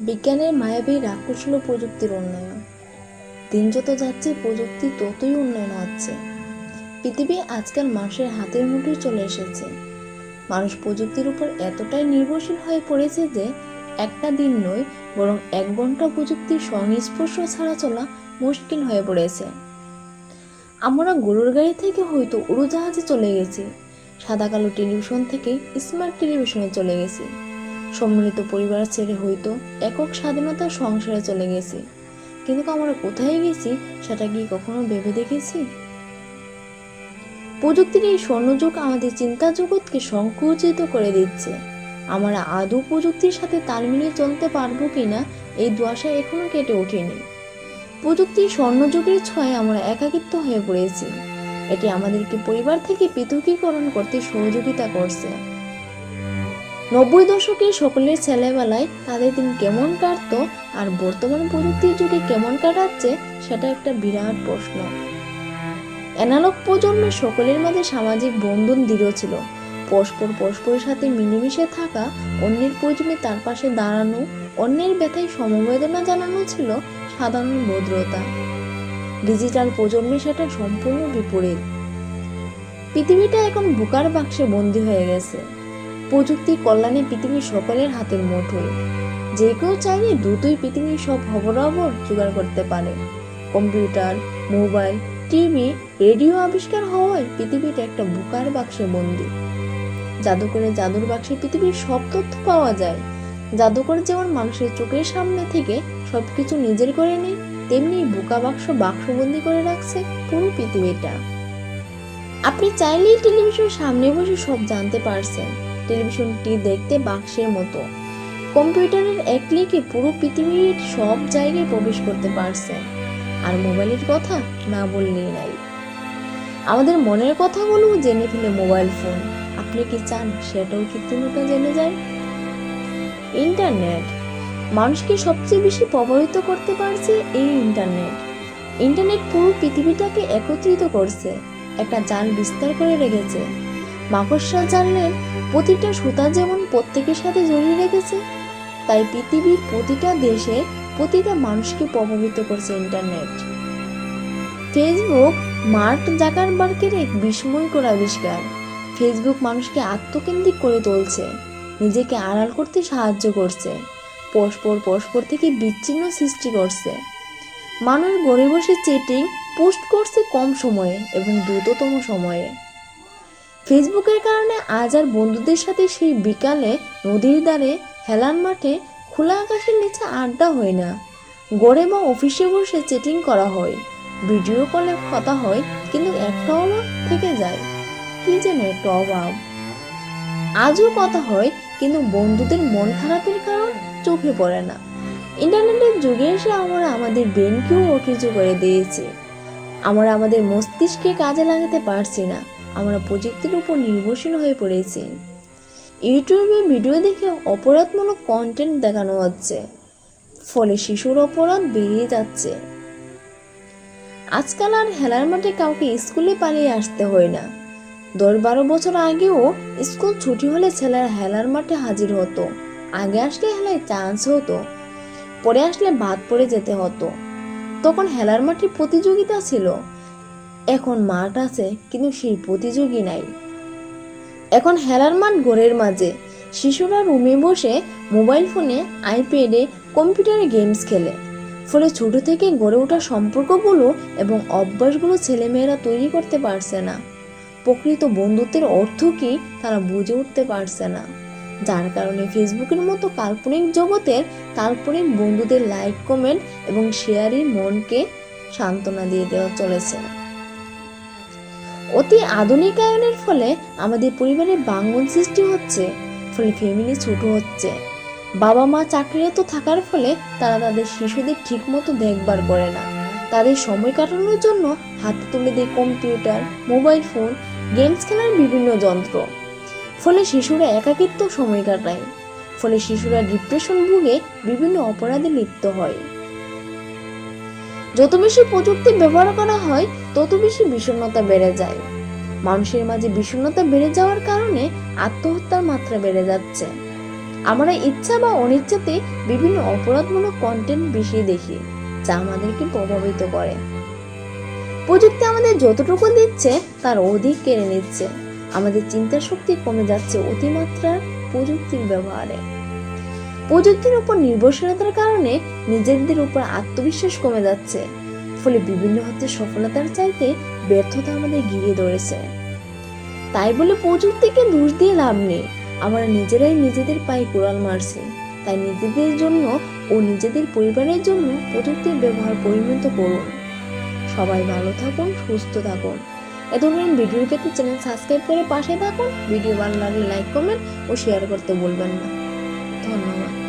বিজ্ঞানের মায়াবী রাক্ষস হলো প্রযুক্তির উন্নয়ন। দিন যত যাচ্ছে, প্রযুক্তি ততই উন্নয়ন হচ্ছে। পৃথিবী আজকাল মানুষের হাতের মুঠোয় চলে এসেছে। মানুষ প্রযুক্তির উপর এতটাই নির্ভরশীল হয়ে পড়েছে যে, একটা দিন নয়, বরং এক ঘণ্টা প্রযুক্তির সংস্পর্শ ছাড়া চলা মুশকিল হয়ে পড়েছে। আমরা গরুর গাড়ি থেকে হয়তো উড়োজাহাজে চলে গেছি, সাদা কালো টেলিভিশন থেকে স্মার্ট টেলিভিশনে চলে গেছি। সম্মিলিত পরিবার ছেড়ে হয়তো একক স্বাধীনতার সংসারে চলে গেছি। কিন্তু আমরা কোথায় গেছি সেটা কি কখনো ভেবে দেখেছি? প্রযুক্তির এই স্বর্ণযুগ আমাদের চিন্তা জগৎকে সংকুচিত করে দিচ্ছে। আমরা আদৌ প্রযুক্তির সাথে তাল মিলিয়ে চলতে পারব কিনা এই দুয়াশা এখনও কেটে ওঠেনি। প্রযুক্তির স্বর্ণযুগের ছোঁয়ায় আমরা একাকিত্ব হয়ে পড়েছি। এটি আমাদেরকে পরিবার থেকে পৃথকীকরণ করতে সহযোগিতা করছে। নব্বই দশকের সকলের ছেলেবেলায় তাদের দিন কেমন কাটতো আর বর্তমান প্রযুক্তির যুগে কেমন কাটাচ্ছে, সেটা একটা বিরাট প্রশ্ন। অ্যানালগ প্রজন্মের সকলের মাঝে সামাজিক বন্ধন দৃঢ় ছিল। পরস্পর পরস্পরের সাথে মিলেমিশে থাকা, অন্যের প্রয়োজনে তার পাশে দাঁড়ানো, অন্যের ব্যথায় সমবেদনা জানানো ছিল সাধারণ ভদ্রতা। ডিজিটাল প্রজন্মে সেটা সম্পূর্ণ বিপরীত। পৃথিবীটা এখন বুকার বাক্সে বন্দী হয়ে গেছে। প্রযুক্তি কল্যাণে পৃথিবীর সকলের হাতের মুঠোয় যে কেউ চাইলে দ্রুতই পৃথিবীর সব খবরাখবর জোগাড় করতে পারে। কম্পিউটার, মোবাইল, টিভি, রেডিও আবিষ্কার হওয়ায় পৃথিবীটা একটা বুকার বাক্সে বন্দি। জাদুকরের জাদুর বাক্সে পৃথিবীর সব তথ্য পাওয়া যায়। জাদুকর যেমন মানুষের চোখের সামনে থেকে সবকিছু নিজের করে নেয়, তেমনি বুকা বাক্স বাক্সবন্দি করে রাখছে পুরো পৃথিবীটা। আপনি চাইলেই টেলিভিশন সামনে বসে সব জানতে পারছেন। টেলিভিশনটি দেখতে বাক্সের মতো। কম্পিউটারের এক ক্লিকে পুরো পৃথিবীর সব জায়গায় প্রবেশ করতে পারছেন আর মোবাইলের কথা না বললেই নাই। আমাদের মনের কথাগুলো জেনে ফেলে মোবাইল ফোন। আপনি কি চান সেটাও কৃত্রিমতা জেনে যায়? ইন্টারনেট। মানুষকে সবচেয়ে বেশি প্রভাবিত করতে পারছে এই ইন্টারনেট। ইন্টারনেট পুরো পৃথিবীটাকে একত্রিত করছে, একটা জাল বিস্তার করে রেখেছে। মাকড়সা জানলেন প্রতিটা সুতা যেমন প্রত্যেকের সাথে জড়িয়ে রেখেছে, তাই পৃথিবীর প্রতিটা দেশে প্রতিটা মানুষকে প্রভাবিত করছে ইন্টারনেট ফেসবুক মার্ক জাকারবার্গের এক বিস্ময়কর আবিষ্কার। ফেসবুক মানুষকে আত্মকেন্দ্রিক করে তুলছে, নিজেকে আড়াল করতে সাহায্য করছে, পরস্পর পরস্পর থেকে বিচ্ছিন্ন সৃষ্টি করছে। মানুষ ঘরে বসে চেটিং পোস্ট করছে কম সময়ে এবং দ্রুততম সময়ে। ফেসবুকের কারণে আজ আর বন্ধুদের সাথে সেই বিকালে নদীর ধারে হেলান মাঠে খোলা আকাশের নিচে আড্ডা হয় না। গড়ে বা অফিসে বসে চেটিং করা হয়। ভিডিও কলে কথা হয়, কিন্তু একটা অভাব থেকে যায়। কি যেন একটা অভাব। আজও কথা হয়, কিন্তু বন্ধুদের মন খারাপের কারণ চোখে পড়ে না। ইন্টারনেটের যুগে এসে আমরা আমাদের ব্রেনকেও অকেজো করে দিয়েছি। আমরা আমাদের মস্তিষ্কে কাজে লাগাতে পারছি না। আমরা প্রযুক্তির উপর নির্ভরশীল হয়ে পড়েছি। ইউটিউবে ভিডিও দেখে অপরাধমূলক কন্টেন্ট দেখানো হচ্ছে। ফলে শিশুর অপরাধ বেড়ে যাচ্ছে। আজকাল আর হেলার মাঠে কাউকে স্কুলে পালিয়ে আসতে হয় না। দশ বারো বছর আগেও স্কুল ছুটি হলে ছেলেরা হেলার মাঠে হাজির হতো। আগে আসলে হেলায় চান্স হতো। পরে আসলে বাদ পড়ে যেতে হতো। তখন হেলার মাঠে প্রতিযোগিতা ছিল। এখন মাঠ আছে, কিন্তু সেই প্রতিযোগী নাই। এখন হেলার মাঠ ঘরের মাঝে। শিশুরা রুমে বসে মোবাইল ফোনে, আইপ্যাডে, কম্পিউটারে গেমস খেলে। ফলে ছোট থেকে গড়ে ওঠা সম্পর্কগুলো এবং অভ্যাসগুলো ছেলেমেয়েরা তৈরি করতে পারছে না। প্রকৃত বন্ধুত্বের অর্থ কি, তারা বুঝে উঠতে পারছে না। যার কারণে ফেসবুকের মতো কাল্পনিক জগতের কাল্পনিক বন্ধুদের লাইক, কমেন্ট এবং শেয়ারই মনকে সান্ত্বনা দিয়ে দেওয়া চলেছে। অতি আধুনিকায়নের ফলে আমাদের পরিবারে বাঙ্গন সৃষ্টি হচ্ছে, ফলে ফ্যামিলি ছোট হচ্ছে। বাবা মা চাকরিরত থাকার ফলে তারা তাদের শিশুদের ঠিকমতো দেখভাল করে না। তাদের সময় কাটানোর জন্য হাতে তুলে দেয় কম্পিউটার, মোবাইল ফোন, গেমস খেলার বিভিন্ন যন্ত্র। ফলে শিশুরা একাকিত্ব সময় কাটায়। ফলে শিশুরা ডিপ্রেশন ভুগে বিভিন্ন অপরাধে লিপ্ত হয়। যত বেশি প্রযুক্তি ব্যবহার করা হয় তত বেশি বিষণ্ণতা বেড়ে যায়। মানুষের মাঝে বিষণ্ণতা বেড়ে যাওয়ার কারণে আত্মহত্যার মাত্রা বেড়ে যাচ্ছে। আমরা ইচ্ছা বা অনিচ্ছাতে বিভিন্ন অপরাধমূলক কন্টেন্ট বেশি দেখি, যা আমাদেরকে প্রভাবিত করে। প্রযুক্তি আমাদের যতটুকু দিচ্ছে, তার অধিক কেড়ে নিচ্ছে। আমাদের চিন্তা শক্তি কমে যাচ্ছে অতিমাত্রার প্রযুক্তির ব্যবহারে। প্রযুক্তির উপর নির্ভরশীলতার কারণে নিজেদের উপর আত্মবিশ্বাস কমে যাচ্ছে। ফলে বিভিন্ন হতে সফলতার চাইতে ব্যর্থতা আমাদের ঘিরে ধরেছে। তাই বলে প্রযুক্তিকে দোষ দিয়ে লাভ নেই। আমরা নিজেরাই নিজেদের পায়ে কোড়াল মারছি। তাই নিজেদের জন্য ও নিজেদের পরিবারের জন্য প্রযুক্তির ব্যবহার পরিমিত করুন। সবাই ভালো থাকুন, সুস্থ থাকুন। এ ধরনের ভিডিও পেতে চ্যানেল সাবস্ক্রাইব করে পাশে থাকুন। ভিডিও ভালো লাগলে লাইক, কমেন্ট ও শেয়ার করতে বলবেন না। ধন্যবাদ।